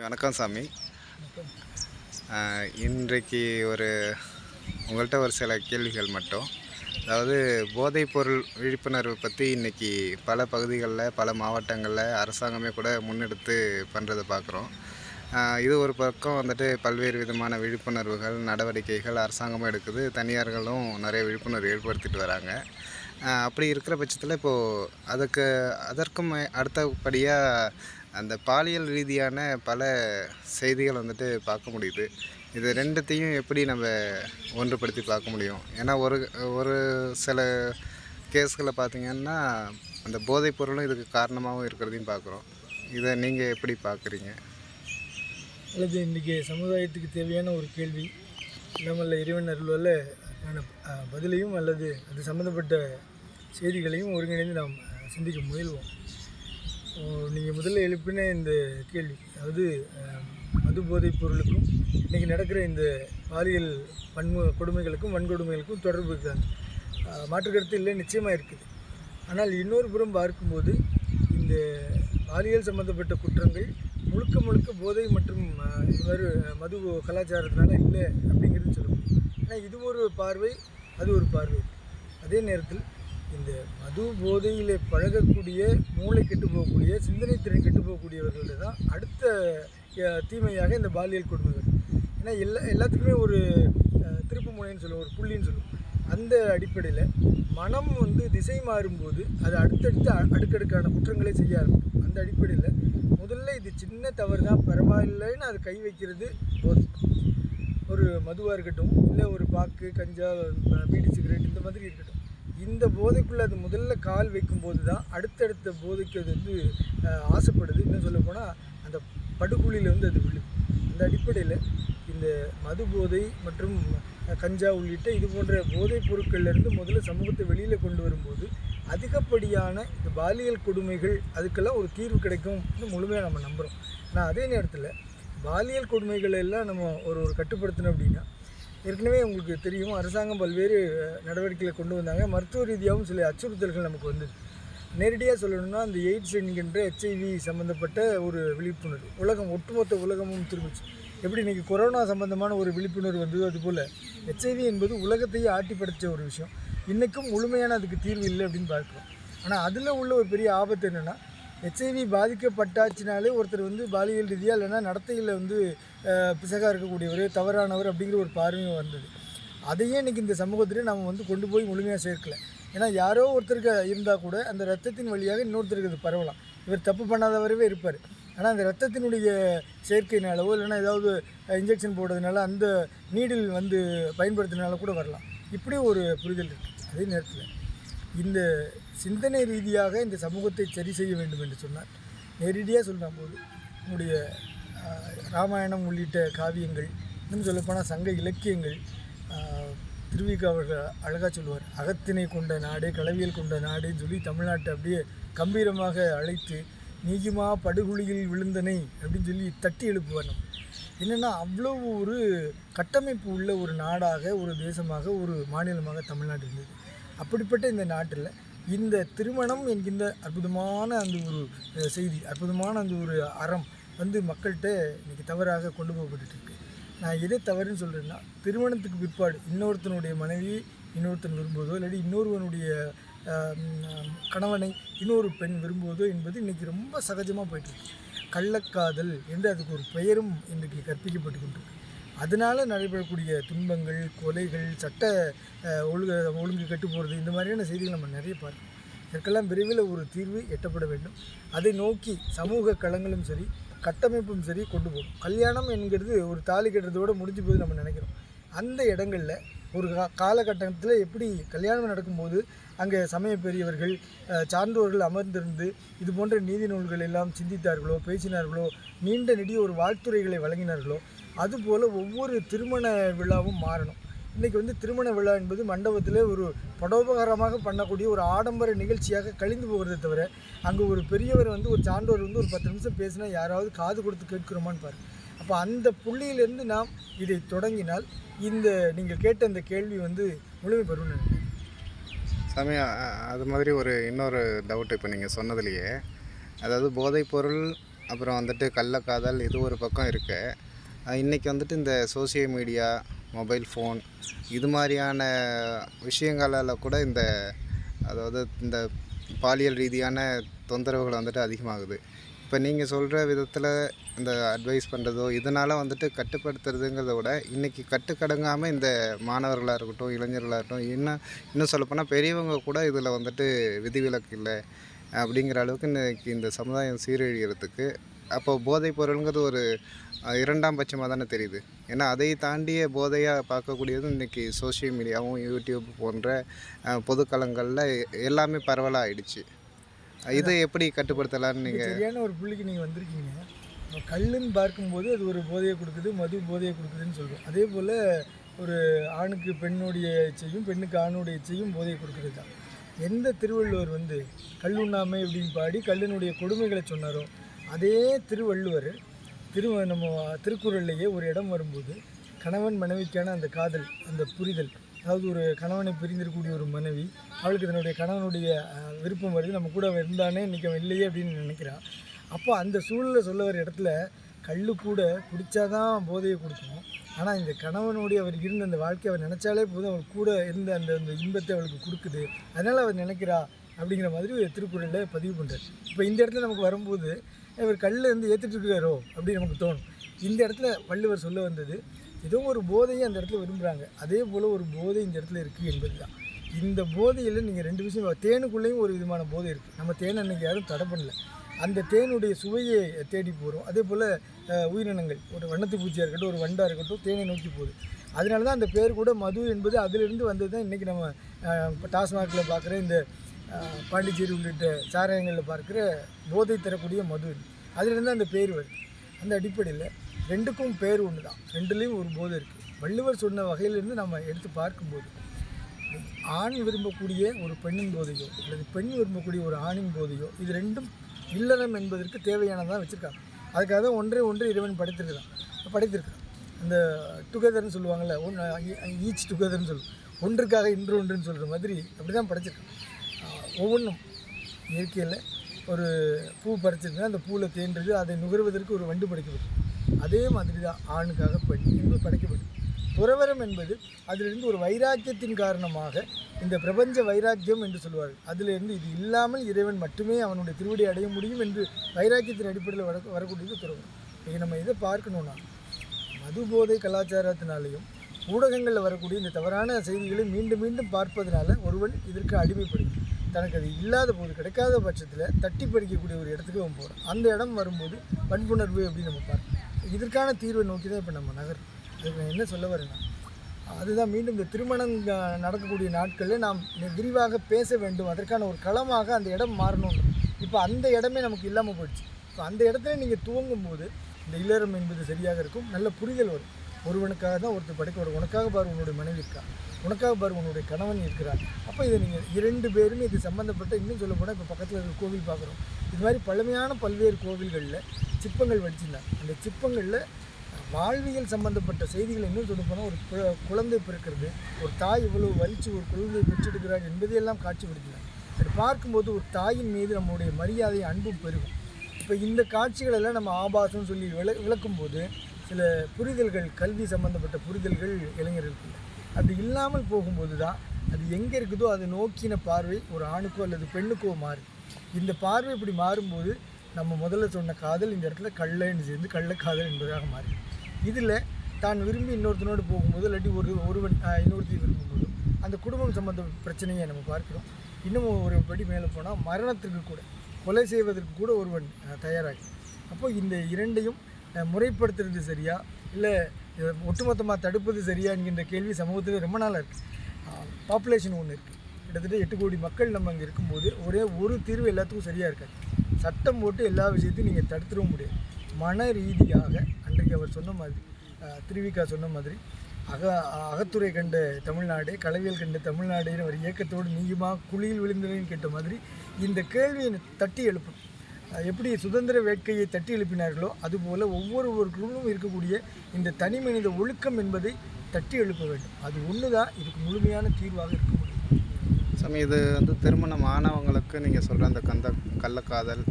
வணக்கம் சாமி. இன்றைக்கு ஒரு உங்கள்கிட்ட ஒரு சில கேள்விகள் மட்டும். அதாவது போதைப் பொருள் விழிப்புணர்வு பற்றி இன்றைக்கி பல பகுதிகளில் பல மாவட்டங்களில் அரசாங்கமே கூட முன்னெடுத்து பண்ணுறதை பார்க்குறோம் இது ஒரு பக்கம் வந்துட்டு பல்வேறு விதமான விழிப்புணர்வுகள் நடவடிக்கைகள் அரசாங்கமும் எடுக்குது. தனியார்களும் நிறைய விழிப்புணர்வு ஏற்படுத்திட்டு வராங்க. அப்படி இருக்கிற பட்சத்தில் இப்போது அதுக்கு அதற்கும் அடுத்தபடியாக அந்த பாலியல் ரீதியான பல செய்திகள் வந்துட்டு பார்க்க முடியுது. இது ரெண்டுத்தையும் எப்படி நம்ம ஒன்றுபடுத்தி பார்க்க முடியும்? ஏன்னா ஒரு ஒரு சில கேஸ்களை பார்த்திங்கன்னா அந்த போதைப் பொருளும் இதுக்கு காரணமாகவும் இருக்கிறதையும் பார்க்குறோம். இதை நீங்கள் எப்படி பார்க்குறீங்க? அல்லது இன்றைக்கி சமுதாயத்துக்கு தேவையான ஒரு கேள்வி. நம்மள இறைவன் அருள்வல்ல பதிலையும் அல்லது அது சம்மந்தப்பட்ட செய்திகளையும் ஒருங்கிணைந்து நாம் சிந்திக்க முயல்வோம். நீங்கள் முதல்ல எழுப்பின இந்த கேள்வி அதாவது மது போதைப் பொருளுக்கும் இன்றைக்கி நடக்கிற இந்த பாலியல் வன்மு கொடுமைகளுக்கும் வன்கொடுமைகளுக்கும் தொடர்பு இருக்காங்க மாற்றுக்கருத்து இல்லை நிச்சயமாக இருக்குது. ஆனால் இன்னொரு புறம் பார்க்கும்போது இந்த பாலியல் சம்பந்தப்பட்ட குற்றங்கள் முழுக்க முழுக்க போதை மற்றும் இவ்வாறு மது கலாச்சாரத்தினால இல்லை அப்படிங்கிறது சொல்ல முடியும் ஏன்னா இது ஒரு பார்வை அது ஒரு பார்வை. அதே நேரத்தில் இந்த மது போதையில் பழகக்கூடிய மூளை கெட்டு போகக்கூடிய சிந்தனை திறன் கெட்டு போகக்கூடியவர்கள்ட்ட தான் அடுத்த தீமையாக இந்த பாலியல் கொடுமைகள். ஏன்னா எல்லா எல்லாத்துக்குமே ஒரு திருப்பு முனைன்னு சொல்லுவோம் ஒரு புள்ளின்னு சொல்லுவோம். அந்த அடிப்படையில் மனம் வந்து திசை மாறும்போது அது அடுத்தடுத்து அ- அடுக்கடுக்கான குற்றங்களை செய்ய ஆரம்பிக்கும். அந்த அடிப்படையில் முதல்ல இது சின்ன தவறு தான் பரவாயில்லைன்னு அது கை வைக்கிறது போதும். ஒரு மதுவாக இருக்கட்டும் இல்லை ஒரு பாக்கு கஞ்சா பீடி சிகரெட் இந்த மாதிரி இருக்கட்டும். இந்த போதைக்குள்ளே அது முதல்ல கால் வைக்கும்போது தான் அடுத்தடுத்த போதைக்கு அது வந்து ஆசைப்படுது. இன்னும் சொல்ல போனால் அந்த படுகுழியில் வந்து அது விழுது. அந்த அடிப்படையில் இந்த மது போதை மற்றும் கஞ்சா உள்ளிட்ட இது போன்ற போதைப் பொருட்கள்லேருந்து முதல்ல சமூகத்தை வெளியில் கொண்டு வரும்போது அதிகப்படியான இந்த பாலியல் கொடுமைகள் அதுக்கெல்லாம் ஒரு தீர்வு கிடைக்கும் முழுமையாக நம்ம நம்புகிறோம் ஆனால் அதே நேரத்தில் பாலியல் கொடுமைகளை எல்லாம் நம்ம ஒரு ஒரு கட்டுப்படுத்தணும் அப்படின்னா ஏற்கனவே உங்களுக்கு தெரியும் அரசாங்கம் பல்வேறு நடவடிக்கைகளை கொண்டு வந்தாங்க. மருத்துவ ரீதியாகவும் சில அச்சுறுத்தல்கள் நமக்கு வந்தது. நேரடியாக சொல்லணும்னா அந்த எய்ட்ஸ் என்கின்ற ஹெச்ஐவி சம்மந்தப்பட்ட ஒரு விழிப்புணர்வு. உலகம் ஒட்டுமொத்த உலகமும் திரும்பிச்சு. எப்படி இன்றைக்கி கொரோனா சம்பந்தமான ஒரு விழிப்புணர்வு வந்ததோ அதுபோல் ஹெச்ஐவி என்பது உலகத்தையே ஆட்டி படைத்த ஒரு விஷயம். இன்றைக்கும் முழுமையான அதுக்கு தீர்வு இல்லை அப்படின்னு பார்க்குறோம். ஆனால் அதில் உள்ள ஒரு பெரிய ஆபத்து என்னென்னா ஹெச்ஐவி பாதிக்கப்பட்டாச்சுனாலே ஒருத்தர் வந்து பாலியல் ரீதியாக இல்லைன்னா நடத்தையில் வந்து பிசகாக இருக்கக்கூடியவர் தவறானவர் அப்படிங்கிற ஒரு பார்வையும் வந்தது. அதையே இன்றைக்கி இந்த சமூகத்திலே நம்ம வந்து கொண்டு போய் முழுமையாக சேர்க்கல. ஏன்னா யாரோ ஒருத்தருக்கு இருந்தால் கூட அந்த ரத்தத்தின் வழியாக இன்னொருத்தருக்கு அது பரவலாம். இவர் தப்பு பண்ணாதவரவே இருப்பார். ஆனால் அந்த ரத்தத்தினுடைய சேர்க்கையினாலவோ இல்லைன்னா ஏதாவது இன்ஜெக்ஷன் போடுறதுனால அந்த நீடில் வந்து பயன்படுத்தினால கூட வரலாம். இப்படி ஒரு புரிதல் இருக்குது அதே நேரத்தில் இந்த சிந்தனை ரீதியாக இந்த சமூகத்தை சரி செய்ய வேண்டும் என்று சொன்னார். நேரடியாக சொல்லும் போது நம்முடைய ராமாயணம் உள்ளிட்ட காவியங்கள் இன்னும் சொல்லப்போனால் சங்க இலக்கியங்கள் ஆஹ், திருவிக அவர்கள் அழகாக சொல்லுவார். அகத்தினை கொண்ட நாடு களவியல் கொண்ட நாடுன்னு சொல்லி தமிழ்நாட்டை அப்படியே கம்பீரமாக அழைத்து நீயுமா படுகுழியில் விழுந்தனை? அப்படின்னு சொல்லி தட்டி எழுப்புவார் நம்ம. என்னென்னா அவ்வளோ ஒரு கட்டமைப்பு உள்ள ஒரு நாடாக ஒரு தேசமாக ஒரு மாநிலமாக தமிழ்நாடு இருந்தது. அப்படிப்பட்ட இந்த நாட்டில் இந்த திருமணம் என்கின்ற அற்புதமான அந்த ஒரு செய்தி அற்புதமான அந்த ஒரு அறம் வந்து மக்கள்கிட்ட இன்றைக்கி தவறாக கொண்டு போகப்பட்டுருக்கு நான் எதை தவறுன்னு சொல்கிறேன்னா திருமணத்துக்கு பிற்பாடு இன்னொருத்தனுடைய மனைவி இன்னொருத்தன் விரும்புவதோ இல்லாட்டி இன்னொருவனுடைய கணவனை இன்னொரு பெண் விரும்புவதோ என்பது இன்றைக்கி ரொம்ப சகஜமாக போயிட்டுருக்கு. கள்ளக்காதல் என்று அதுக்கு ஒரு பெயரும் இன்றைக்கு கற்பிக்கப்பட்டு கொண்டிருக்கு. அதனால் நடைபெறக்கூடிய துன்பங்கள் கொலைகள் சட்ட ஒழுங்கு ஒழுங்கு கெட்டு போகிறது இந்த மாதிரியான செய்திகள் நம்ம நிறைய பார்க்கணும் இதற்கெல்லாம் விரைவில் ஒரு தீர்வு எட்டப்பட வேண்டும். அதை நோக்கி சமூக களங்களும் சரி கட்டமைப்பும் சரி கொண்டு போகும். கல்யாணம் என்கிறது ஒரு தாலி கட்டுறதோடு முடிஞ்சு போது நம்ம நினைக்கிறோம். அந்த இடங்களில் ஒரு கா காலகட்டத்தில் எப்படி கல்யாணம் நடக்கும்போது அங்கே சமய பெரியவர்கள் சான்றோர்கள் அமர்ந்திருந்து இது போன்ற நீதி நூல்கள் எல்லாம் சிந்தித்தார்களோ பேசினார்களோ நீண்ட நெடிய ஒரு வாழ்த்துரைகளை வழங்கினார்களோ அதுபோல் ஒவ்வொரு திருமண விழாவும் மாறணும். இன்றைக்கி வந்து திருமண விழா என்பது மண்டபத்தில் ஒரு படோபகாரமாக பண்ணக்கூடிய ஒரு ஆடம்பர நிகழ்ச்சியாக கழிந்து போகிறத தவிர அங்கே ஒரு பெரியவர் வந்து ஒரு சான்றோர் வந்து ஒரு பத்து நிமிஷம் பேசினா யாராவது காது கொடுத்து கேட்கிறோமான்னு பாரு. அப்போ அந்த புள்ளியிலிருந்து நாம் இதை தொடங்கினால் இந்த நீங்கள் கேட்ட இந்த கேள்வி வந்து முழுமை பெறும் நினைக்கிறேன். சாமி அது மாதிரி ஒரு இன்னொரு டவுட் இப்போ நீங்கள் சொன்னதுலேயே. அதாவது போதைப்பொருள் அப்புறம் வந்துட்டு கள்ளக்காதல் இது ஒரு பக்கம் இருக்கு. இன்றைக்கி வந்துட்டு இந்த சோஷியல் மீடியா மொபைல் ஃபோன் இது மாதிரியான விஷயங்களால் கூட இந்த அதாவது இந்த பாலியல் ரீதியான தொந்தரவுகள் வந்துட்டு அதிகமாகுது. இப்போ நீங்கள் சொல்கிற விதத்தில் இந்த அட்வைஸ் பண்ணுறதோ இதனால் வந்துட்டு கட்டுப்படுத்துறதுங்கிறத விட இன்றைக்கி கட்டுக்கடங்காமல் இந்த மாணவர்களாக இருக்கட்டும் இளைஞர்களாக இருக்கட்டும் இன்னும் இன்னும் சொல்லப்போனால் பெரியவங்க கூட இதில் வந்துட்டு விதிவிலக்கு இல்லை அப்படிங்கிற அளவுக்கு இன்றைக்கி இந்த சமுதாயம் சீரழிகிறதுக்கு அப்போ போதைப் பொருளுங்கிறது ஒரு இரண்டாம் பட்சமாக தானே தெரியுது. ஏன்னா அதை தாண்டிய போதையாக பார்க்கக்கூடியது இன்றைக்கி சோஷியல் மீடியாவும் யூடியூப் போன்ற பொதுக்கலங்களில் பொதுக்களங்களில் எல்லாமே பரவலாக ஆயிடுச்சு. இதை எப்படி கட்டுப்படுத்தலாம்னு நீங்கள் சரியான ஒரு புள்ளிக்கு நீங்கள் வந்திருக்கீங்க. கல்லுன்னு பார்க்கும்போது அது ஒரு போதையை கொடுக்குது மது போதையை கொடுக்குதுன்னு சொல்கிறோம் அதே போல் ஒரு ஆணுக்கு பெண்ணுடைய இச்சையும் பெண்ணுக்கு ஆணுடைய இச்சையும் போதையை கொடுக்குறது தான். எந்த திருவள்ளுவர் வந்து கல்லுண்ணாமை அப்படின்னு பாடி கல்லினுடைய கொடுமைகளை சொன்னாரோ அதே திருவள்ளுவர் திரு நம்ம திருக்குறள்லேயே ஒரு இடம் வரும்போது கணவன் மனைவிக்கான அந்த காதல் அந்த புரிதல் அதாவது ஒரு கணவனை பிரிந்திருக்கக்கூடிய ஒரு மனைவி அவளுக்கு தன்னுடைய கணவனுடைய விருப்பம் வருது. நம்ம கூட அவன் இருந்தானே இன்றைக்கி அவன் இல்லையே அப்படின்னு நினைக்கிறான் அப்போ அந்த சூழலை சொல்ல வர இடத்துல கல் கூட குடித்தாதான் போதையை கொடுக்கணும். ஆனால் இந்த கணவனுடைய அவர் இருந்த அந்த வாழ்க்கையை அவர் நினச்சாலே போதும். அவர் கூட இருந்த அந்த அந்த இன்பத்தை அவளுக்கு கொடுக்குது. அதனால் அவர் நினைக்கிறா அப்படிங்கிற மாதிரி ஒரு திருக்குறளில் பதிவு பண்ணுறாரு இப்போ இந்த இடத்துல நமக்கு வரும்போது இவர் கல்லில் வந்து ஏற்றுட்டுருக்காரோ அப்படின்னு நமக்கு தோணும். இந்த இடத்துல வள்ளுவர் சொல்ல வந்தது ஏதோ ஒரு போதையை அந்த இடத்துல விரும்புகிறாங்க அதே போல் ஒரு போதை இந்த இடத்துல இருக்குது என்பது தான் இந்த போதையில் நீங்கள் ரெண்டு விஷயம் தேனுக்குள்ளேயும் ஒரு விதமான போதை இருக்குது நம்ம தேன் அன்னைக்கு யாரும் தடை பண்ணல. அந்த தேனுடைய சுவையை தேடி போகிறோம் அதே போல் உயிரினங்கள். ஒரு வண்ணத்து பூச்சியாக இருக்கட்டும் ஒரு வண்டாக இருக்கட்டும் தேனை நோக்கி போகுது. அதனால தான் அந்த பேர் கூட மது என்பது அதிலிருந்து வந்தது தான் இன்றைக்கி நம்ம டாஸ்மாகில் பார்க்குற இந்த பாண்டிச்சேரி உள்ளிட்ட சாராயங்களில் பார்க்குற போதை தரக்கூடிய மது அதிலிருந்து அந்த பேர் வருது. அந்த அடிப்படையில் ரெண்டுக்கும் பேர் ஒன்று தான் ரெண்டுலேயும் ஒரு போதை இருக்குது வள்ளுவர் சொன்ன வகையிலிருந்து நம்ம எடுத்து பார்க்கும்போது ஆண் விரும்பக்கூடிய ஒரு பெண்ணின் போதையோ அல்லது பெண் விரும்பக்கூடிய ஒரு ஆணின் போதையோ இது ரெண்டும் இல்லறம் என்பதற்கு தேவையானதாக வச்சுருக்காங்க. அதுக்காக தான் ஒன்றே ஒன்று இறைவன் படைத்திருக்கிறான். படைத்திருக்கிறான். அந்த டுகெதர்னு சொல்லுவாங்கள்ல ஒன்று ஈச் டுகெதர்னு சொல்லுவோம் ஒன்றுக்காக இன்று ஒன்றுன்னு சொல்கிற மாதிரி அப்படி தான் படைச்சிருக்கான் ஒவ்வொன்றும் இயற்கையில் ஒரு பூ பறிச்சிருந்தா அந்த பூவில் தேன்றது அதை நுகர்வதற்கு ஒரு வண்டு படைக்கிறது அதே மாதிரி தான் ஆணுக்காக பெண் என்று படைக்கப்படும். துறவரம் என்பது அதிலிருந்து ஒரு வைராக்கியத்தின் காரணமாக இந்த பிரபஞ்ச வைராக்கியம் என்று சொல்வார்கள். அதிலிருந்து இது இல்லாமல் இறைவன் மட்டுமே அவனுடைய திருவடி அடைய முடியும் என்று வைராக்கியத்தின் அடிப்படையில் வர வரக்கூடியது துறவரம். இதை நம்ம இதை பார்க்கணுன்னா மது போதை கலாச்சாரத்தினாலேயும் ஊடகங்களில் வரக்கூடிய இந்த தவறான செய்திகளை மீண்டும் மீண்டும் பார்ப்பதனால ஒருவன் இதற்கு அடிமைப்படுகிறது தனக்கு அது இல்லாத போது கிடைக்காத பட்சத்தில் தட்டி படிக்கக்கூடிய ஒரு இடத்துக்கு அவன் போகிறான் அந்த இடம் வரும்போது வன்புணர்வு அப்படின்னு நம்ம பார்க்கணும். இதற்கான தீர்வை நோக்கி தான் இப்போ நம்ம நகர் இதுக்கு என்ன சொல்ல வரேன்னா அதுதான் மீண்டும் இந்த திருமணம் நடக்கக்கூடிய நாட்களில் நாம் விரிவாக பேச வேண்டும். அதற்கான ஒரு களமாக அந்த இடம் மாறணும். இப்போ அந்த இடமே நமக்கு இல்லாமல் போயிடுச்சு. இப்போ அந்த இடத்துல நீங்கள் துவங்கும் போது இந்த இல்லறம் என்பது சரியாக இருக்கும். நல்ல புரிதல் வரும். ஒருவனுக்காக தான் ஒருத்தர் படைக்க வரும். உனக்காக பாரு உன்னுடைய மனைவி இருக்கா உனக்காக பாரு உன்னுடைய கணவன் இருக்கிறார். அப்போ இதை நீங்கள் இரண்டு பேருமே இது சம்மந்தப்பட்ட இன்னும் சொல்ல போனால் இப்போ பக்கத்தில் இருக்கிற கோவில் பார்க்குறோம். இது மாதிரி பழமையான பல்வேறு கோவில்களில் சிற்பங்கள் வடிச்சிருந்தாங்க. அந்த சிற்பங்களில் வாழ்வியல் சம்பந்தப்பட்ட செய்திகள் இன்னும் சொல்ல போனால் ஒரு குழந்தை பிறக்கிறது ஒரு தாய் இவ்வளவு வலிச்சு ஒரு குழந்தையை பெற்றெடுக்கிறார் என்பதையெல்லாம் காட்சிப்படுத்தினாங்க. அது பார்க்கும்போது ஒரு தாயின் மீது நம்முடைய மரியாதை அன்பும் பெருகும். இப்போ இந்த காட்சிகளெல்லாம் நம்ம ஆபாசம் சொல்லி விள விளக்கும்போது சில புரிதல்கள் கல்வி சம்பந்தப்பட்ட புரிதல்கள் இளைஞர்களுக்கு இல்லை. அப்படி இல்லாமல் போகும்போது தான் அது எங்கே இருக்குதோ அதை நோக்கின பார்வை ஒரு ஆணுக்கோ அல்லது பெண்ணுக்கோ மாறும். இந்த பார்வை இப்படி மாறும்போது நம்ம முதல்ல சொன்ன காதல் இந்த இடத்துல கள்ளன்னு சேர்ந்து கள்ளக்காதல் என்பதாக மாறும். இதில் தான் விரும்பி இன்னொருத்தனோடு போகும்போது இல்லாட்டி ஒரு ஒருவன் இன்னொருத்தி விரும்பும்போது அந்த குடும்பம் சம்பந்த பிரச்சனையை நம்ம பார்க்கிறோம். இன்னும் ஒரு படி மேலே போனால் மரணத்திற்கு கூட கொலை செய்வதற்கு கூட ஒருவன் ஆஹ், தயாராகி. அப்போ இந்த இரண்டையும் முறைப்படுத்துறது சரியா? இல்லை இதை ஒட்டுமொத்தமாக தடுப்பது சரியா என்கின்ற கேள்வி சமூகத்தில் ரொம்ப நாளாக இருக்குது பாப்புலேஷன் ஒன்று இருக்குது கிட்டத்தட்ட எட்டு கோடி மக்கள் நம்ம அங்கே இருக்கும்போது ஒரே ஒரு தீர்வு எல்லாத்துக்கும் சரியாக இருக்காது. சட்டம் போட்டு எல்லா விஷயத்தையும் நீங்கள் தடுத்துடவும் முடியாது. மன ரீதியாக அன்றைக்கு அவர் சொன்ன மாதிரி திருவிக்கா சொன்ன மாதிரி அக அகத்துறை கண்ட தமிழ்நாடு கலவியல் கண்ட தமிழ்நாடுன்னு ஒரு இயக்கத்தோடு நீயுமா குழியில் விழுந்ததுன்னு கேட்ட மாதிரி இந்த கேள்வியை தட்டி எழுப்பணும் எப்படி சுதந்திர வேட்கையை தட்டி எழுப்பினார்களோ அதுபோல் ஒவ்வொருவருக்குள்ளும் இருக்கக்கூடிய இந்த தனி மனித ஒழுக்கம் என்பதை தட்டி எழுப்ப வேண்டும். அது ஒன்று தான் இதுக்கு முழுமையான தீர்வாக இருக்க முடியும். சாமி இது வந்து திருமணம் ஆனவங்களுக்கு நீங்கள் சொல்கிற அந்த கந்த கள்ளக்காதல்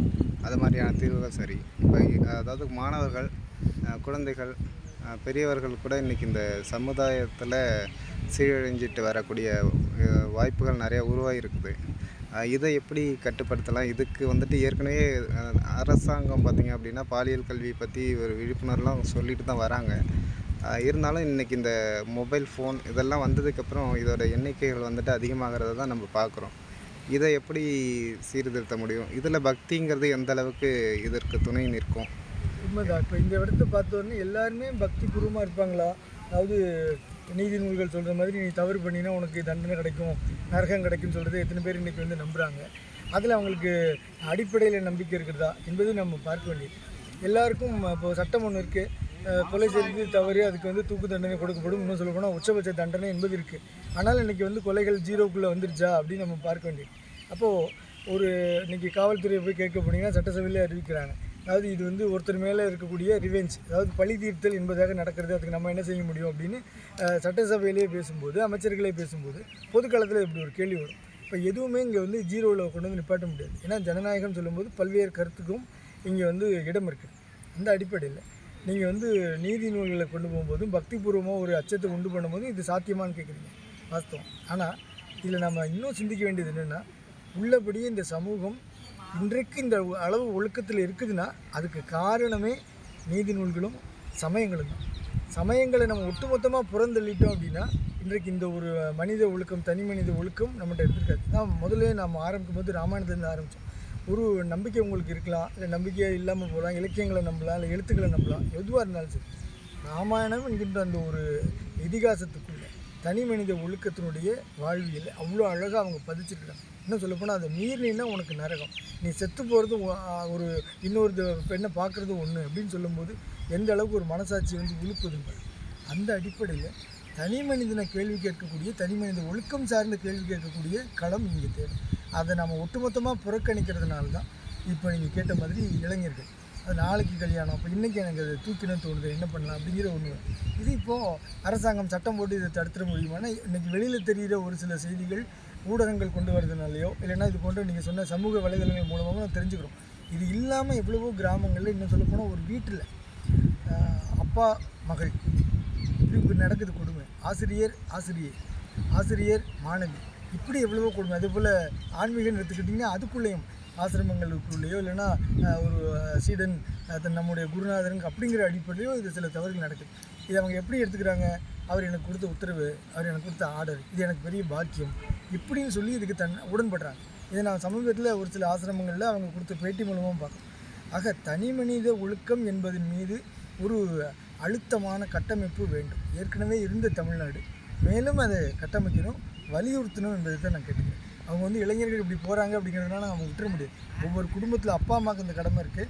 அது மாதிரியான தீர்வுகள் சரி. இப்போ அதாவது மாணவர்கள் குழந்தைகள் பெரியவர்கள் கூட இன்றைக்கி இந்த சமுதாயத்தில் சீரழிஞ்சிட்டு வரக்கூடிய வாய்ப்புகள் நிறையா உருவாகி இருக்குது இதை எப்படி கட்டுப்படுத்தலாம்? இதுக்கு வந்துட்டு ஏற்கனவே அரசாங்கம் பார்த்திங்க அப்படின்னா பாலியல் கல்வி பற்றி ஒரு விழிப்புணர்வுலாம் சொல்லிட்டு தான் வராங்க. இருந்தாலும் இன்றைக்கி இந்த மொபைல் ஃபோன் இதெல்லாம் வந்ததுக்கப்புறம் இதோட எண்ணிக்கைகள் வந்துட்டு அதிகமாகிறத தான் நம்ம பார்க்குறோம். இதை எப்படி சீர்திருத்த முடியும்? இதில் பக்திங்கிறது எந்த அளவுக்கு இதற்கு துணை நிற்கும்? உண்மைதான். இப்போ இந்த இடத்த பார்த்தோன்னே எல்லாருமே பக்தி பூர்வமாக இருப்பாங்களா? அதாவது நீதி நூல்கள் சொல்கிற மாதிரி நீ தவறு பண்ணினா உனக்கு தண்டனை கிடைக்கும் நரகம் கிடைக்கும்னு சொல்கிறது எத்தனை பேர் இன்றைக்கி வந்து நம்புகிறாங்க அதில் அவங்களுக்கு அடிப்படையில் நம்பிக்கை இருக்கிறதா என்பது நம்ம பார்க்க வேண்டியது. எல்லாருக்கும் இப்போ சட்டம் ஒன்று இருக்குது கொலை செய்து தவறு அதுக்கு வந்து தூக்கு தண்டனை கொடுக்கப்படும். இன்னும் சொல்ல போனால் உச்சபட்ச தண்டனை என்பது இருக்குது ஆனால் இன்றைக்கி வந்து கொலைகள் ஜீரோக்குள்ளே வந்துருச்சா அப்படின்னு நம்ம பார்க்க வேண்டியது. அப்போது ஒரு இன்றைக்கி காவல்துறையை போய் கேட்க போனீங்கன்னா சட்டசபையிலே அறிவிக்கிறாங்க. அதாவது இது வந்து ஒருத்தர் மேலே இருக்கக்கூடிய ரிவெஞ்ச் அதாவது பழி தீர்த்தல் என்பதாக நடக்கிறது. அதுக்கு நம்ம என்ன செய்ய முடியும் அப்படின்னு சட்டசபையிலேயே பேசும்போது அமைச்சர்களே பேசும்போது பொதுக்களத்தில் இப்படி ஒரு கேள்வி வரும். இப்போ எதுவுமே இங்கே வந்து ஜீரோவில் கொண்டு வந்து நிப்பாட்ட முடியாது. ஏன்னா ஜனநாயகம் சொல்லும்போது பல்வேறு கருத்துக்கும் இங்கே வந்து இடம் இருக்குது அந்த அடிப்படையில் நீங்கள் வந்து நீதி நூல்களை கொண்டு போகும்போதும் பக்திபூர்வமாக ஒரு அச்சத்தை உண்டு பண்ணும்போது இது சாத்தியமான்னு கேட்குறீங்க வாஸ்தவம். ஆனால் இதில் நம்ம இன்னும் சிந்திக்க வேண்டியது என்னென்னா உள்ளபடியே இந்த சமூகம் இன்றைக்கு இந்த அளவு ஒழுக்கத்தில் இருக்குதுன்னா அதுக்கு காரணமே நீதி நூல்களும் சமயங்களும் தான். சமயங்களை நம்ம ஒட்டுமொத்தமாக புறந்தள்ளிட்டோம் அப்படின்னா இன்றைக்கு இந்த ஒரு மனித ஒழுக்கம் தனி மனித ஒழுக்கம் நம்மகிட்ட இருந்திருக்காது. நான் முதல்ல நம்ம ஆரம்பிக்கும் போது ராமாயணத்துலேருந்து ஆரம்பித்தோம். ஒரு நம்பிக்கை உங்களுக்கு இருக்கலாம் இல்லை நம்பிக்கையாக இல்லாமல் போகலாம் இலக்கியங்களை நம்பலாம் இல்லை எழுத்துக்களை நம்பலாம் எதுவாக இருந்தாலும் சரி. ராமாயணம் என்கின்ற அந்த ஒரு இதிகாசத்துக்குள்ள தனி மனித ஒழுக்கத்தினுடைய வாழ்வியல் அவ்வளோ அழகாக அவங்க பதிச்சிருக்காங்க. இன்னும் சொல்லப்போனால் அதை மீறினா உனக்கு நரகம். நீ செத்து போகிறது ஒரு இன்னொரு பெண்ணை பார்க்குறது ஒன்று அப்படின்னு சொல்லும்போது எந்த அளவுக்கு ஒரு மனசாட்சி வந்து உழுப்புதுன்னு அந்த அடிப்படையில் தனி மனிதனை கேள்வி கேட்கக்கூடிய தனி மனித ஒழுக்கம் சார்ந்த கேள்வி கேட்கக்கூடிய களம் இங்கே தேவை. அதை நம்ம ஒட்டுமொத்தமாக புறக்கணிக்கிறதுனால தான் இப்போ நீங்கள் கேட்ட மாதிரி இளைஞர்கள் அது நாளைக்கு கல்யாணம். அப்போ இன்றைக்கி எனக்கு அது தூக்கினு தோணுது. என்ன பண்ணலாம் அப்படிங்கிற ஒன்று இது இப்போது அரசாங்கம் சட்டம் போட்டு இதை தடுத்துட முடியுமானா இன்றைக்கி வெளியில் தெரிகிற ஒரு சில செய்திகள் ஊடகங்கள் கொண்டு வரதுனாலையோ இல்லைன்னா இது போன்ற நீங்கள் சொன்ன சமூக வலைதளங்கள் மூலமாக நான் தெரிஞ்சுக்கிறோம். இது இல்லாமல் எவ்வளவோ கிராமங்களில் இன்னும் சொல்லப்போனால் ஒரு வீட்டில் அப்பா மகள் இப்படி இப்படி நடக்குது கொடுமை. ஆசிரியர் ஆசிரியர் ஆசிரியர் மாணவி இப்படி எவ்வளவோ கொடுமை. அதே போல் ஆன்மீகம்னு எடுத்துக்கிட்டிங்கன்னா அதுக்குள்ளேயும் ஆசிரமங்களுக்குள்ளேயோ இல்லைன்னா ஒரு சீடன் நம்முடைய குருநாதனுக்கு அப்படிங்கிற அடிப்படையிலையோ இது சில தவறுகள் நடக்குது. இது அவங்க எப்படி எடுத்துக்கிறாங்க? அவர் எனக்கு கொடுத்த உத்தரவு அவர் எனக்கு கொடுத்த ஆர்டர் இது எனக்கு பெரிய பாக்கியம். இப்படின்னு சொல்லி இதுக்கு தன் உடன்படுறாங்க. இதை நான் சமீபத்தில் ஒரு சில ஆசிரமங்களில் அவங்க கொடுத்த பேட்டி மூலமாக பார்க்கணும் ஆக தனி மனித ஒழுக்கம் என்பதன் மீது ஒரு அழுத்தமான கட்டமைப்பு வேண்டும். ஏற்கனவே இருந்த தமிழ்நாடு. மேலும் அதை கட்டமைக்கணும் வலியுறுத்தணும் என்பதை தான் நான் கேட்டுக்கிறேன். அவங்க வந்து இளைஞர்கள் இப்படி போகிறாங்க அப்படிங்கிறதுனால அவங்க விட்டுற முடியாது. ஒவ்வொரு குடும்பத்தில் அப்பா அம்மாவுக்கு இந்த கடமை இருக்குது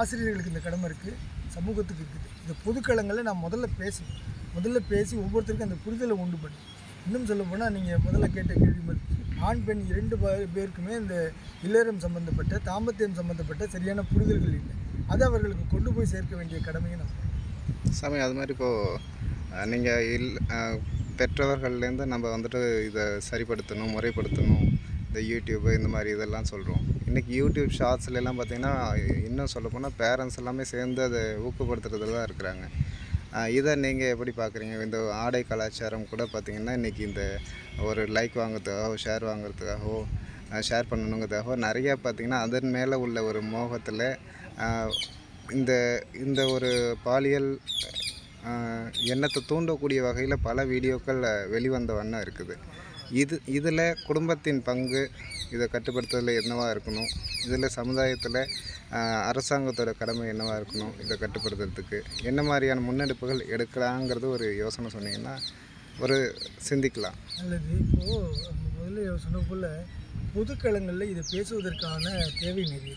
ஆசிரியர்களுக்கு இந்த கடமை இருக்குது சமூகத்துக்கு இருக்குது. இந்த பொதுக்களங்களில் நான் முதல்ல பேசணும். முதல்ல பேசி ஒவ்வொருத்தருக்கும் அந்த புரிதலை உண்டு பண்ணி இன்னும் சொல்ல போனால் நீங்கள் முதல்ல கேட்ட கேள்வி மாதிரி ஆண் பெண் இரண்டு பேருக்குமே இந்த இல்லறம் சம்பந்தப்பட்ட தாம்பத்தியம் சம்பந்தப்பட்ட சரியான புரிதல்கள் இல்லை. அதை அவர்களுக்கு கொண்டு போய் சேர்க்க வேண்டிய கடமையை நான் சாமி அது மாதிரி இப்போது நீங்கள் இல் பெற்றவர்கள்லேருந்து நம்ம வந்துட்டு இதை சரிப்படுத்தணும் முறைப்படுத்தணும். இந்த யூடியூப்பு இந்த மாதிரி இதெல்லாம் சொல்கிறோம் இன்றைக்கி யூடியூப் ஷார்ட்ஸ்ல எல்லாம் பார்த்தீங்கன்னா இன்னும் சொல்லப்போனால் பேரண்ட்ஸ் எல்லாமே சேர்ந்து அதை ஊக்கப்படுத்துறதுல தான் இருக்கிறாங்க இதை நீங்கள் எப்படி பார்க்குறீங்க இந்த ஆடை கலாச்சாரம் கூட பார்த்திங்கன்னா இன்றைக்கி இந்த ஒரு லைக் வாங்குறதுக்காகவோ ஷேர் வாங்குறதுக்காகவோ ஷேர் பண்ணணுங்கிறதாகவோ நிறையா பார்த்திங்கன்னா அதன் மேலே உள்ள ஒரு மோகத்தில் இந்த இந்த ஒரு பாலியல் எண்ணத்தை தூண்டக்கூடிய வகையில் பல வீடியோக்கள் வெளிவந்த வண்ணம் இருக்குது. இது இதில் குடும்பத்தின் பங்கு இதை கட்டுப்படுத்துவதில் என்னவாக இருக்கணும்? இதில் சமுதாயத்தில் அரசாங்கத்தோட கடமை என்னவாக இருக்கணும்? இதை கட்டுப்படுத்துறதுக்கு என்ன மாதிரியான முன்னெடுப்புகள் எடுக்கலாங்கிறது ஒரு யோசனை சொன்னீங்கன்னா ஒரு சிந்திக்கலாம். அல்லது இப்போது முதல்ல யோசனை போல் பொதுக்களங்களில் இதை பேசுவதற்கான தேவை நிறைய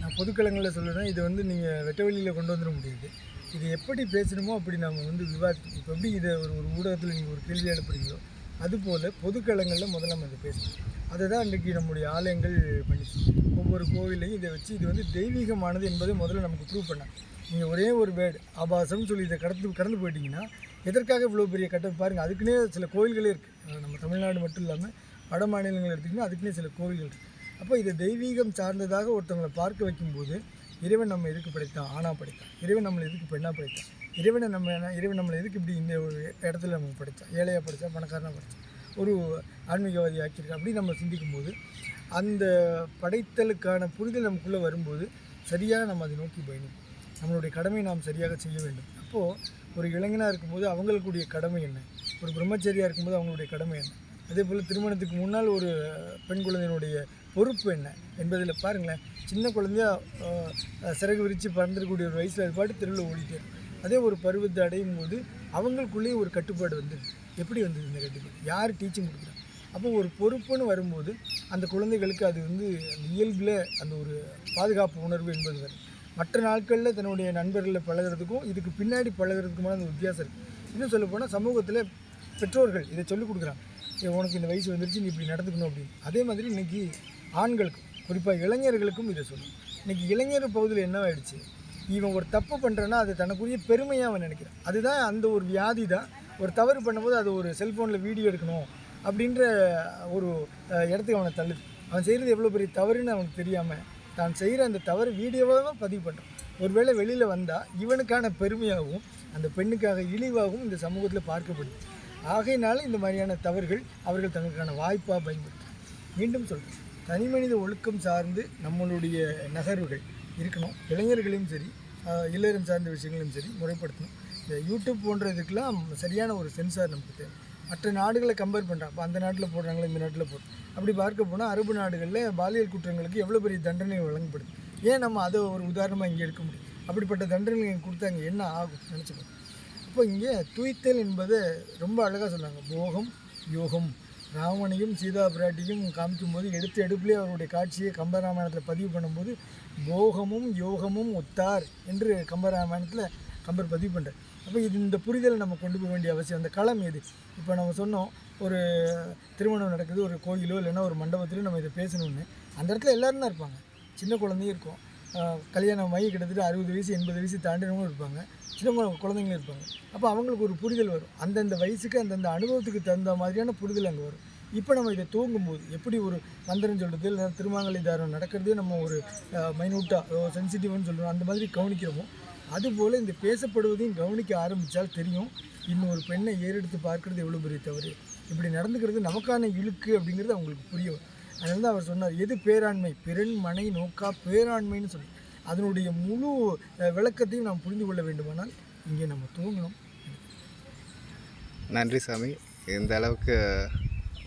நான் பொதுக்களங்களில் சொல்லுறேன் இதை வந்து நீங்கள் வெட்ட வெளியில் கொண்டு வந்துட முடியாது. இது எப்படி பேசணுமோ அப்படி நம்ம வந்து விவாதி இப்போ எப்படி இதை ஒரு ஒரு ஊடகத்தில் நீங்கள் ஒரு கேள்வி எழுப்புறீங்களோ அதுபோல் பொதுக்களங்களில் முதல்ல நம்ம இதை பேசணும். அதை தான் இன்றைக்கி நம்முடைய ஆலயங்கள் பண்ணிச்சு. ஒவ்வொரு கோவிலையும் இதை வச்சு இது வந்து தெய்வீகமானது என்பதை முதல்ல நமக்கு ப்ரூவ் பண்ணாங்க நீங்கள் ஒரே ஒரு வேர்டு ஆபாசம்னு சொல்லி இதை கடந்து கடந்து போயிட்டீங்கன்னா எதற்காக இவ்வளோ பெரிய கட்டம் பாருங்கள் அதுக்குன்னே சில கோவில்களே இருக்குது நம்ம தமிழ்நாடு மட்டும் இல்லாமல் வட மாநிலங்கள் எடுத்திங்கன்னா அதுக்குன்னே சில கோவில்கள் இருக்குது அப்போ இது தெய்வீகம் சார்ந்ததாக ஒருத்தவங்களை பார்க்க வைக்கும்போது இறைவன் நம்ம எதுக்கு படைத்தான்? ஆணா படைத்தான். இறைவன் நம்மளை எதுக்கு பெண்ணாக படைத்தான்? இறைவனை நம்ம என்ன- இறைவன் நம்மளை எதுக்கு இப்படி இந்த ஒரு இடத்துல நம்ம படித்தோம் ஏழையாக படித்தா பணக்காரனாக படித்தோம் ஒரு ஆன்மீகவாதி ஆக்கியிருக்கா? அப்படி நம்ம சிந்திக்கும்போது அந்த படைத்தலுக்கான புரிதல் நமக்குள்ளே வரும்போது சரியாக நம்ம அதை நோக்கி பயணிப்போம் நம்மளுடைய கடமையை நாம் சரியாக செய்ய வேண்டும். அப்போது ஒரு இளைஞனாக இருக்கும்போது அவங்களுக்குடைய கடமை என்ன? ஒரு பிரம்மச்சரியாக இருக்கும்போது அவங்களுடைய கடமை என்ன? அதே போல் திருமணத்துக்கு முன்னால் ஒரு பெண் குழந்தையினுடைய பொறுப்பு என்ன? என்பதில் பாருங்களேன். சின்ன குழந்தையா சிறகு விரித்து பறந்துருக்கக்கூடிய ஒரு வயசில் அது பாட்டு திருவிழா ஓடிட்டே இருக்கும். அதே ஒரு பருவத்தை அடையும் போது அவங்களுக்குள்ளேயும் ஒரு கட்டுப்பாடு வந்து எப்படி வந்தது இந்த கட்டுப்பாடு? யார் டீச்சிங் கொடுக்குறா? அப்போ ஒரு பொறுப்புன்னு வரும்போது அந்த குழந்தைகளுக்கு அது வந்து அந்த இயல்பில் அந்த ஒரு பாதுகாப்பு உணர்வு என்பது வரும். மற்ற நாட்களில் தன்னுடைய நண்பர்களில் பழகுறதுக்கும் இதுக்கு பின்னாடி பழகுறதுக்குமான அந்த வித்தியாசம் இருக்குது இன்னும் சொல்ல போனால் சமூகத்தில் பெற்றோர்கள் இதை சொல்லிக் கொடுக்குறாங்க. உனக்கு இந்த வயசு வந்துருச்சு நீ இப்படி நடந்துக்கணும் அப்படின்னு. அதே மாதிரி இன்னைக்கு ஆண்களுக்கும் குறிப்பாக இளைஞர்களுக்கும் இதை சொல்லணும் இன்னைக்கு இளைஞர் பகுதியில் என்ன ஆயிடுச்சு? இவன் ஒரு தப்பு பண்ணுறேன்னா அது தனக்குரிய பெருமையாக அவன் நினைக்கிறான். அதுதான் அந்த ஒரு வியாதி தான். ஒரு தவறு பண்ணும்போது அது ஒரு செல்ஃபோனில் வீடியோ எடுக்கணும் அப்படின்ற ஒரு இடத்துக்கு அவனை தள்ளுது. அவன் செய்கிறது எவ்வளோ பெரிய தவறுன்னு அவனுக்கு தெரியாமல் தான் செய்கிற அந்த தவறு வீடியோவாக பதிவு பண்ணுறான் ஒருவேளை வெளியில் வந்தால் இவனுக்கான பெருமையாகவும் அந்த பெண்ணுக்காக இழிவாகவும் இந்த சமூகத்தில் பார்க்கப்படுது. ஆகையினால இந்த மாதிரியான தவறுகள் அவர்கள் தங்களுக்கான வாய்ப்பாக பயன்படுத்தும் மீண்டும் சொல்கிறேன் தனி மனித ஒழுக்கம் சார்ந்து நம்மளுடைய நகர்வுகள் இருக்கணும். இளைஞர்களையும் சரி இல்லறம் சார்ந்த விஷயங்களையும் சரி முறைப்படுத்தணும். இந்த யூடியூப் போன்ற இதுக்கெலாம் சரியான ஒரு சென்சார் நமக்கு தேவை. மற்ற நாடுகளை கம்பேர் பண்ணுறான் இப்போ அந்த நாட்டில் போடுறாங்களே இந்த நாட்டில் போடுறோம் அப்படி பார்க்க போனால் அரபு நாடுகளில் பாலியல் குற்றங்களுக்கு எவ்வளோ பெரிய தண்டனை வழங்கப்படுது? ஏன் நம்ம அதை ஒரு உதாரணமாக இங்கே எடுக்க முடியும்? அப்படிப்பட்ட தண்டனைகள் கொடுத்தாங்க என்ன ஆகும்? நினச்சிக்கோங்க அப்போ இங்கே துய்த்தல் என்பதை ரொம்ப அழகாக சொன்னாங்க. போகம் யோகம். ராவணையும் சீதா பிராட்டியும் காமிக்கும்போது எடுத்து எடுப்பிலே அவருடைய காட்சியை கம்பராமாயணத்தில் பதிவு பண்ணும்போது போகமும் யோகமும் ஒத்தார் என்று கம்பராமாயணத்தில் கம்பர் பதிவு பண்ணுறார் அப்போ இது இந்த புரிதலை நம்ம கொண்டு போக வேண்டிய அவசியம். அந்த களம் எது? இப்போ நம்ம சொன்னோம் ஒரு திருமணம் நடக்குது ஒரு கோயிலோ இல்லைன்னா ஒரு மண்டபத்திலோ நம்ம இதை பேசணும்னு. அந்த இடத்துல எல்லாரும் தான் இருப்பாங்க. சின்ன குழந்தையும் இருக்கும். கல்யாணம் ஆகி கிட்டத்தட்ட அறுபது வயசு எண்பது வயசு தாண்டினவங்களும் இருப்பாங்க. சின்ன குழந்தைங்களும் இருப்பாங்க. அப்போ அவங்களுக்கு ஒரு புரிதல் வரும். அந்தந்த வயசுக்கு அந்தந்த அனுபவத்துக்கு தகுந்த மாதிரியான புரிதல் அங்கே வரும். இப்போ நம்ம இதை தூங்கும்போது எப்படி ஒரு மந்திரம் சொல்கிறது இல்லை திருமாங்கலை தாரம் நடக்கிறதே நம்ம ஒரு மைனூட்டாக சென்சிட்டிவ்னு சொல்கிறோம் அந்த மாதிரி கவனிக்கிறோமோ அதுபோல் இந்த பேசப்படுவதையும் கவனிக்க ஆரம்பித்தால் தெரியும் இன்னும் ஒரு பெண்ணை ஏறெடுத்து பார்க்கறது எவ்வளோ பெரிய தவறு. இப்படி நடந்துக்கிறது நமக்கான இழுக்கு அப்படிங்கிறது அவங்களுக்கு புரிய வரும். அதனால தான் அவர் சொன்னார் எது பேராண்மை? பிறன் மனை நோக்கா? பேராண்மைன்னு சொல்லி. அதனுடைய முழு விளக்கத்தையும் நாம் புரிந்து கொள்ள வேண்டுமானால் இங்கே நம்ம தூங்கணும் நன்றி சாமி. இந்த அளவுக்கு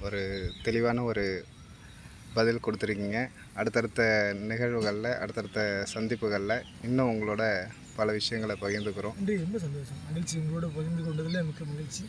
ஒரு தெளிவான ஒரு பதில் கொடுத்துருக்கீங்க. அடுத்தடுத்த நிகழ்வுகளில் அடுத்தடுத்த சந்திப்புகளில் இன்னும் உங்களோட பல விஷயங்களை பகிர்ந்துக்கிறோம். நன்றி. ரொம்ப சந்தோஷம். மகிழ்ச்சி. உங்களோட பகிர்ந்து கொண்டதில் மிக்க மகிழ்ச்சி.